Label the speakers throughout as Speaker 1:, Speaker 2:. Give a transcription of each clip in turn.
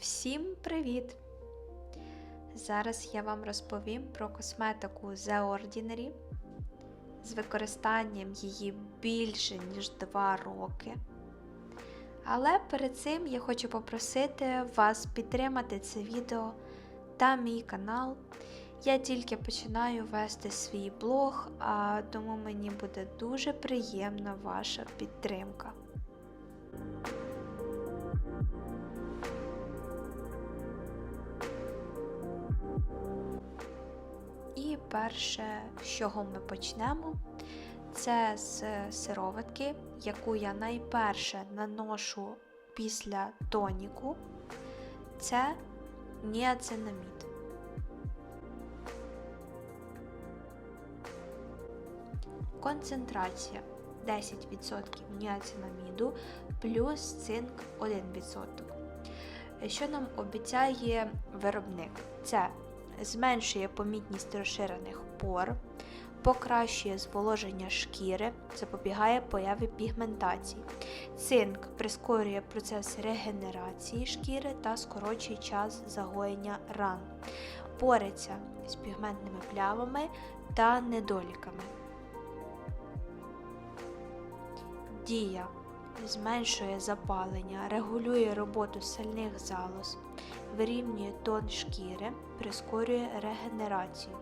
Speaker 1: Всім привіт! Зараз я вам розповім про косметику The Ordinary з використанням її більше ніж 2 роки. Але перед цим я хочу попросити вас підтримати це відео та мій канал. Я тільки починаю вести свій блог, а тому мені буде дуже приємна ваша підтримка. Перше, з чого ми почнемо, це з сироватки, яку я найперше наношу після тоніку. Це ніацинамід. Концентрація 10% ніацинаміду плюс цинк 1%. Що нам обіцяє виробник? Це зменшує помітність розширених пор, покращує зволоження шкіри, запобігає появі пігментації. Цинк прискорює процес регенерації шкіри та скорочує час загоєння ран, бореться з пігментними плявами та недоліками. Дія зменшує запалення, регулює роботу сальних залоз, вирівнює тон шкіри, прискорює регенерацію.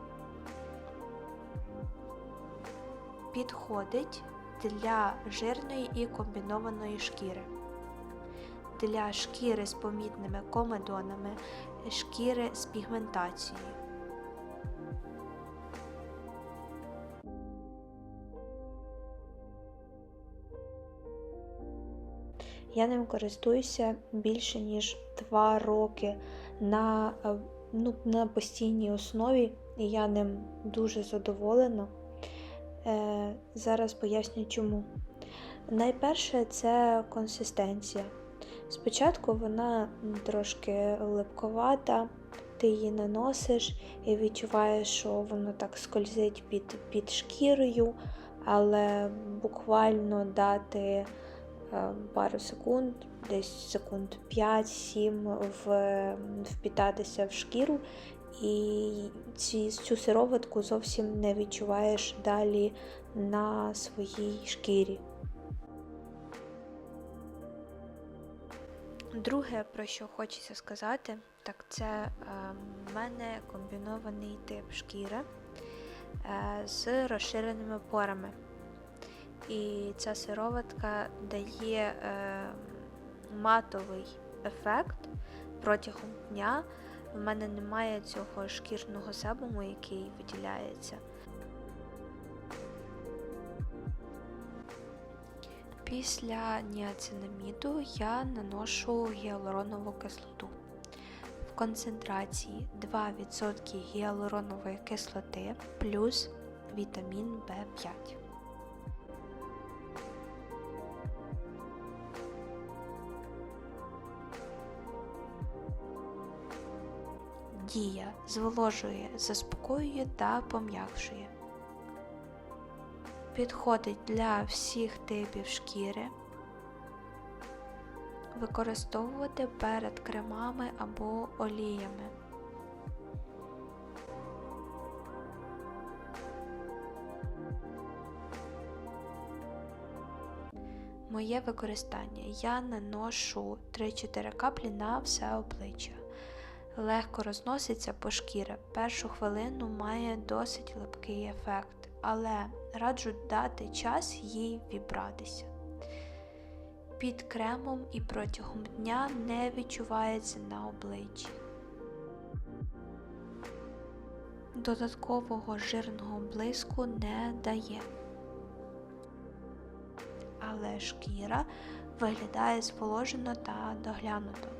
Speaker 1: Підходить для жирної і комбінованої шкіри, для шкіри з помітними комедонами, шкіри з пігментацією. Я ним користуюся більше ніж 2 роки на е, ну, на постійній основі, і я ним дуже задоволена. Е, Зараз поясню чому. Найперше це консистенція. Спочатку вона трошки липковата, ти її наносиш і відчуваєш, що воно так скользить під, під шкірою, але буквально дати пару секунд, десь секунд 5-7 впітатися в шкіру, і ці, цю сироватку зовсім не відчуваєш далі на своїй шкірі. Друге, про що хочеться сказати, так це е, в мене комбінований тип шкіри е, з розширеними порами. І ця сироватка дає е, матовий ефект протягом дня. В мене немає цього шкірного себуму, який виділяється. Після ніацинаміду я наношу гіалуронову кислоту. В концентрації 2% гіалуронової кислоти плюс вітамін В5. Дія зволожує, заспокоює та пом'якшує. Підходить для всіх типів шкіри. Використовувати перед кремами або оліями. Моє використання я наношу 3-4 каплі на все обличчя легко розноситься по шкірі. Першу хвилину має досить липкий ефект, але раджу дати час їй вібратися. Під кремом і протягом дня не відчувається на обличчі. Додаткового жирного блиску не дає. Але шкіра виглядає зволожено та доглянуто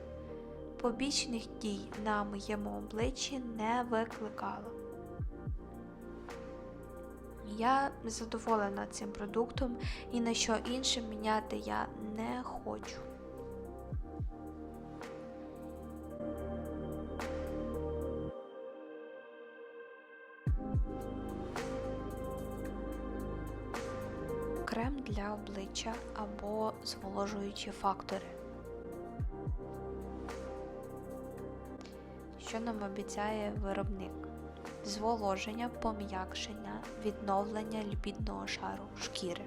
Speaker 1: побічних дій на моєму обличчі не викликало. Я задоволена цим продуктом і на що інше міняти я не хочу. Крем для обличчя або зволожуючі фактори. Що нам обіцяє виробник? Зволоження, пом'якшення, відновлення ліпідного шару шкіри.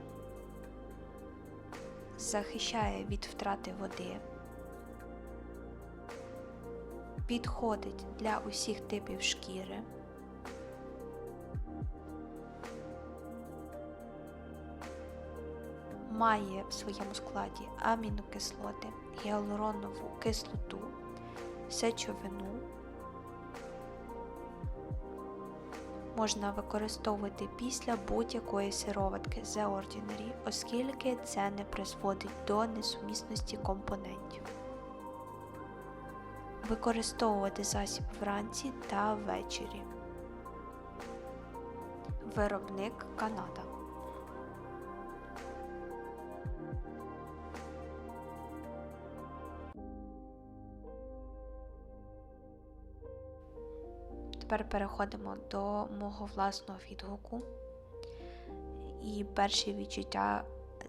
Speaker 1: Захищає від втрати води. Підходить для усіх типів шкіри. Має в своєму складі амінокислоти, гіалуронову кислоту, сечовину. Можна використовувати після будь-якої сироватки The Ordinary, оскільки це не призводить до несумісності компонентів. Використовувати засіб вранці та ввечері. Виробник Канада. Тепер переходимо до мого власного відгуку. І перші відчуття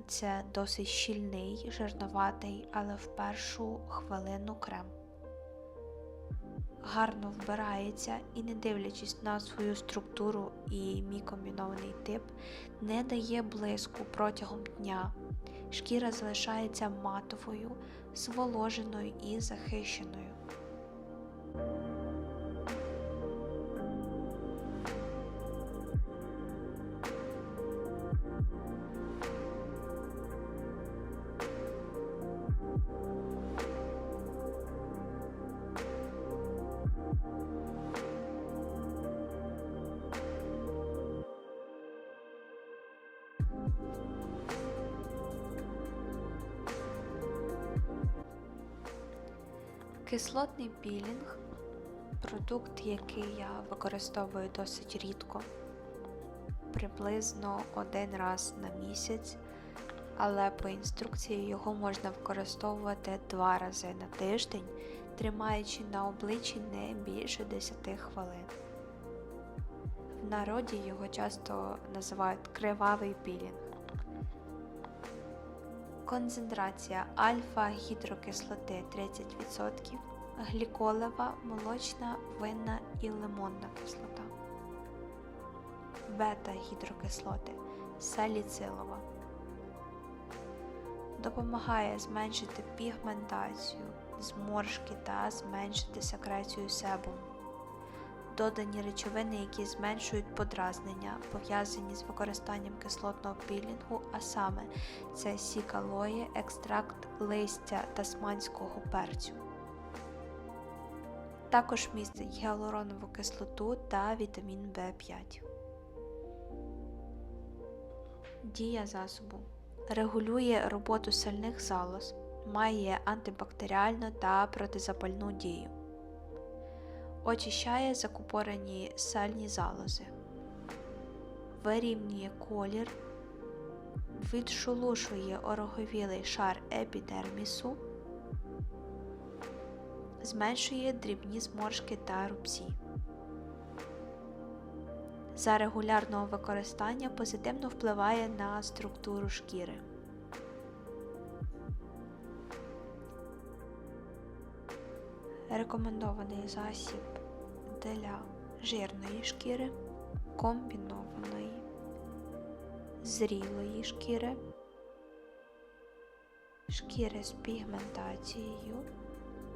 Speaker 1: це досить щільний, жирноватий, але в першу хвилину крем. Гарно вбирається і, не дивлячись на свою структуру і мій комбінований тип, не дає блиску протягом дня. Шкіра залишається матовою, зволоженою і захищеною. Кислотний пілінг продукт, який я використовую досить рідко, приблизно один раз на місяць, але по інструкції його можна використовувати два рази на тиждень, тримаючи на обличчі не більше 10 хвилин. В народі його часто називають кривавий пілінг. Концентрація альфа-гідрокислоти 30%, гліколева, молочна, винна і лимонна кислота, бета-гідрокислоти, саліцилова. Допомагає зменшити пігментацію, зморшки та зменшити секрецію себуму додані речовини, які зменшують подразнення, пов'язані з використанням кислотного пілінгу, а саме це сік алої, екстракт листя тасманського перцю. Також містить гіалуронову кислоту та вітамін В5. Дія засобу регулює роботу сальних залоз, має антибактеріальну та протизапальну дію очищає закупорені сальні залози, вирівнює колір, відшелушує ороговілий шар епідермісу, зменшує дрібні зморшки та рубці. За регулярного використання позитивно впливає на структуру шкіри. Рекомендований засіб для жирної шкіри, комбінованої, зрілої шкіри, шкіри з пігментацією,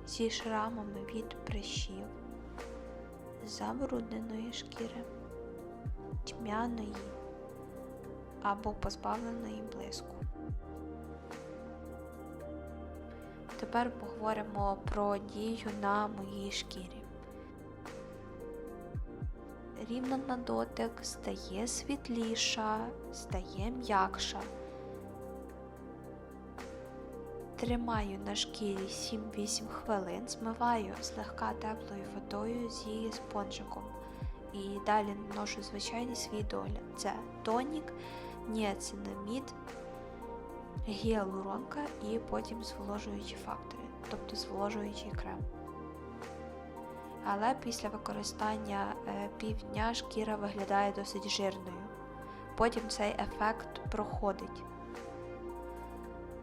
Speaker 1: зі шрамами від прищів, забрудненої шкіри, тьмяної або позбавленої блиску. Тепер поговоримо про дію на моїй шкірі рівна на дотик, стає світліша, стає м'якша. Тримаю на шкірі 7-8 хвилин, змиваю злегка теплою водою з її спонжиком. І далі наношу звичайний свій догляд. Це тонік, ніацинамід, гіалуронка і потім зволожуючі фактори, тобто зволожуючий крем але після використання е, півдня шкіра виглядає досить жирною. Потім цей ефект проходить.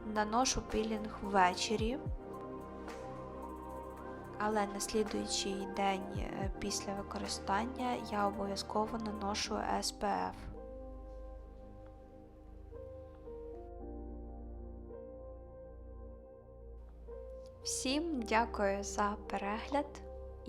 Speaker 1: Наношу пілінг ввечері, але на слідуючий день е, після використання я обов'язково наношу SPF. Всім дякую за перегляд